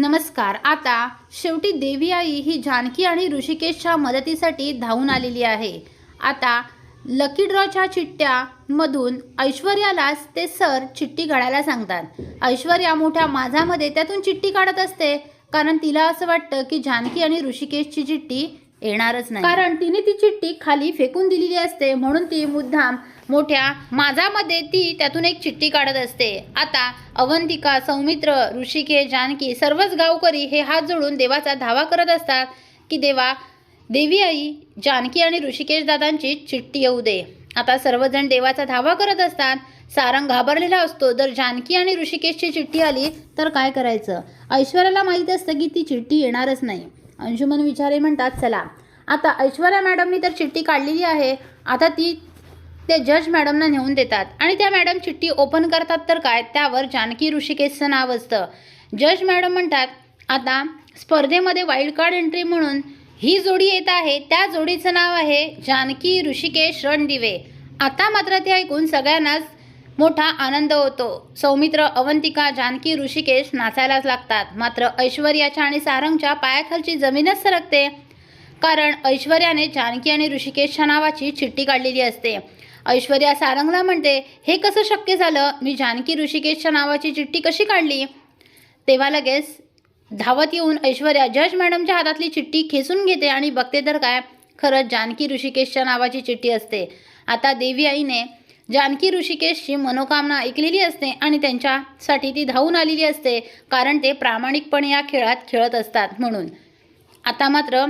नमस्कार. आता शेवटी देवी आई ही जानकी आणि ऋषिकेशच्या मदतीसाठी धावून आलेली आहे. आता लकी ड्रॉच्या चिठ्ठ्यामधून ऐश्वर्यालाच ते सर चिठ्ठी काढायला सांगतात. ऐश्वर्या मोठ्या माझामध्ये त्यातून चिठ्ठी काढत असते. कारण तिला असं वाटतं की जानकी आणि ऋषिकेशची चिठ्ठी येणारच नाही. कारण तिने ती चिठ्ठी खाली फेकून दिलेली असते. म्हणून ती मुद्दाम मोठ्या माझामध्ये ती त्यातून एक चिठ्ठी काढत असते. आता अवंतिका सौमित्र ऋषिकेश जानकी सर्वच गावकरी हे हात जोडून देवाचा धावा करत असतात की देवा देवी आई जानकी आणि ऋषिकेश दादांची चिठ्ठी येऊ दे. आता सर्वजण देवाचा धावा करत असतात. सारंग घाबरलेला असतो. जर जानकी आणि ऋषिकेशची चिठ्ठी आली तर काय करायचं? ऐश्वर्याला माहीत असतं की ती चिठ्ठी येणारच नाही. अंशुमन विचारे म्हणतात चला. आता ऐश्वर्या मॅडमनी तर चिठ्ठी काढलेली आहे. आता ती ते जज मॅडमना नेऊन देतात. आणि त्या मॅडम चिठ्ठी ओपन करतात तर काय? त्यावर जानकी ऋषिकेशचं नाव असतं. जज मॅडम म्हणतात आता स्पर्धेमध्ये वाईल्ड कार्ड एंट्री म्हणून ही जोडी येत आहे. त्या जोडीचं नाव आहे जानकी ऋषिकेश रणदिवे. आता मात्र ते ऐकून सगळ्यांनाच मोठा आनंद होतो. सौमित्र अवंतिका जानकी ऋषिकेश नाचायलाच लागतात. मात्र ऐश्वर्याच्या आणि सारंगच्या पायाखालची जमीनच सरकते. कारण ऐश्वर्याने जानकी आणि ऋषिकेशच्या नावाची चिठ्ठी काढलेली असते. ऐश्वर्या सारंगला म्हणते हे कसं शक्य झालं? मी जानकी ऋषिकेशच्या नावाची चिठ्ठी कशी काढली? तेव्हा लगेच धावत येऊन ऐश्वर्या जज मॅडमच्या हातातली चिठ्ठी खेचून घेते आणि बघते तर काय? खरंच जानकी ऋषिकेशच्या नावाची चिठ्ठी असते. आता देवी आईने जानकी ऋषिकेशची मनोकामना ऐकलेली असते आणि त्यांच्यासाठी ती धावून आलेली असते कारण ते प्रामाणिकपणे या खेळात खेळत असतात म्हणून. आता मात्र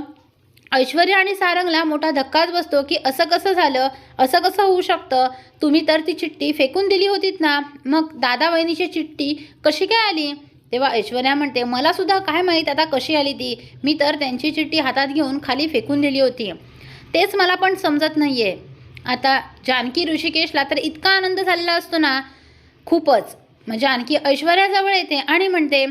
ऐश्वर्या आणि सारंगला मोठा धक्काच बसतो की असं कसं झालं असं कसं होऊ शकतं? तुम्ही तर ती चिठ्ठी फेकून दिली होतीत ना? मग दादा वहिनीची चिठ्ठी कशी काय आली? तेव्हा ऐश्वर्या म्हणते मला सुद्धा काय माहीत आता कशी आली ती? मी तर त्यांची चिठ्ठी हातात घेऊन खाली फेकून दिली होती. तेच मला पण समजत नाही आहे आता जानकी ऋषिकेशला तर इतका आनंद झालेला असतो ना खूपच. म्हणजे आणखी ऐश्वर्याजवळ येते आणि म्हणते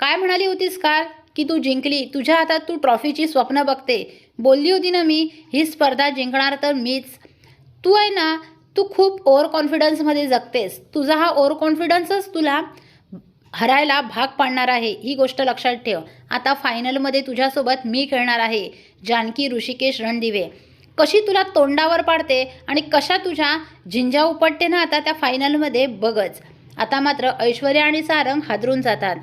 काय म्हणाली होतीस काल की तू जिंकली. तुझ्या हातात तू ट्रॉफीची स्वप्न बघते. बोलली होती ना मी ही स्पर्धा जिंकणार तर मीच. तू आहे ना तू खूप ओव्हर कॉन्फिडन्समध्ये जगतेस. तुझा हा ओव्हर कॉन्फिडन्सच तुला हरायला भाग पाडणार आहे. ही गोष्ट लक्षात ठेव. आता फायनलमध्ये तुझ्यासोबत मी खेळणार आहे. जानकी ऋषिकेश रणदिवे. कशी तुला तोंडावर पाडते आणि कशा तुझ्या झिंजा उपटते ना आता त्या फायनलमध्ये बघच. आता मात्र ऐश्वर्या आणि सारंग हादरून जातात.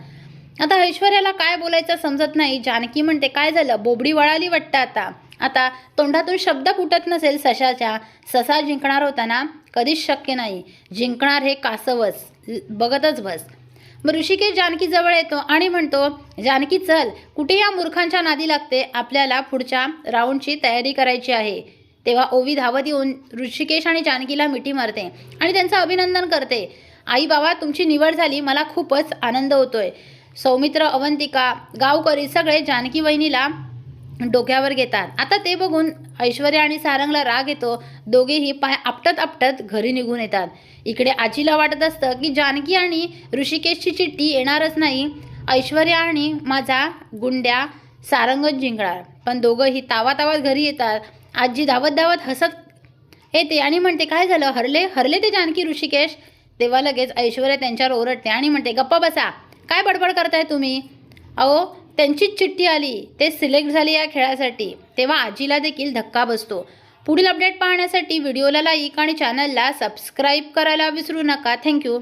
आता ऐश्वर्याला काय बोलायचं समजत नाही. जानकी म्हणते काय झालं? बोबडी वळाली वाटतं आता. आता तोंडातून शब्द फुटत नसेल सशाच्या. ससा जिंकणार होता ना? कधीच शक्य नाही. जिंकणार हे कासवच. बघतच बस. मग ऋषिकेश जानकीजवळ येतो आणि म्हणतो जानकी चल. कुठे या मूर्खांच्या नादी लागते? आपल्याला पुढच्या राऊंडची तयारी करायची आहे. तेव्हा ओवी धावत येऊन ऋषिकेश आणि जानकीला मिठी मारते आणि त्यांचं अभिनंदन करते. आई बाबा तुमची निवड झाली. मला खूपच आनंद होतोय. सौमित्र अवंतिका गावकरी सगळे जानकी वहिनीला डोक्यावर घेतात. आता ते बघून ऐश्वर्या आणि सारंगला राग येतो. दोघेही पाय आपटत आपटत घरी निघून येतात. इकडे आजीला वाटत असतं की जानकी आणि ऋषिकेशची चिठ्ठी येणारच नाही. ऐश्वर्या आणि माझा गुंड्या सारंगच जिंकणार. पण दोघंही तावातावात घरी येतात. आजी धावत धावत हसत येते आणि म्हणते काय झालं? हरले? हरले ते जानकी ऋषिकेश? तेव्हा लगेच ऐश्वर्या त्यांच्यावर ओरडते आणि म्हणते गप्पा बसा. काय बडबड करताय तुम्ही? अहो त्यांचीच चिठ्ठी आली ते सिलेक्ट झाले या खेळासाठी. तेव्हा आजीला देखील धक्का बसतो. पुढील अपडेट पाहण्यासाठी व्हिडिओला लाईक आणि चॅनलला सबस्क्राईब करायला विसरू नका. थँक्यू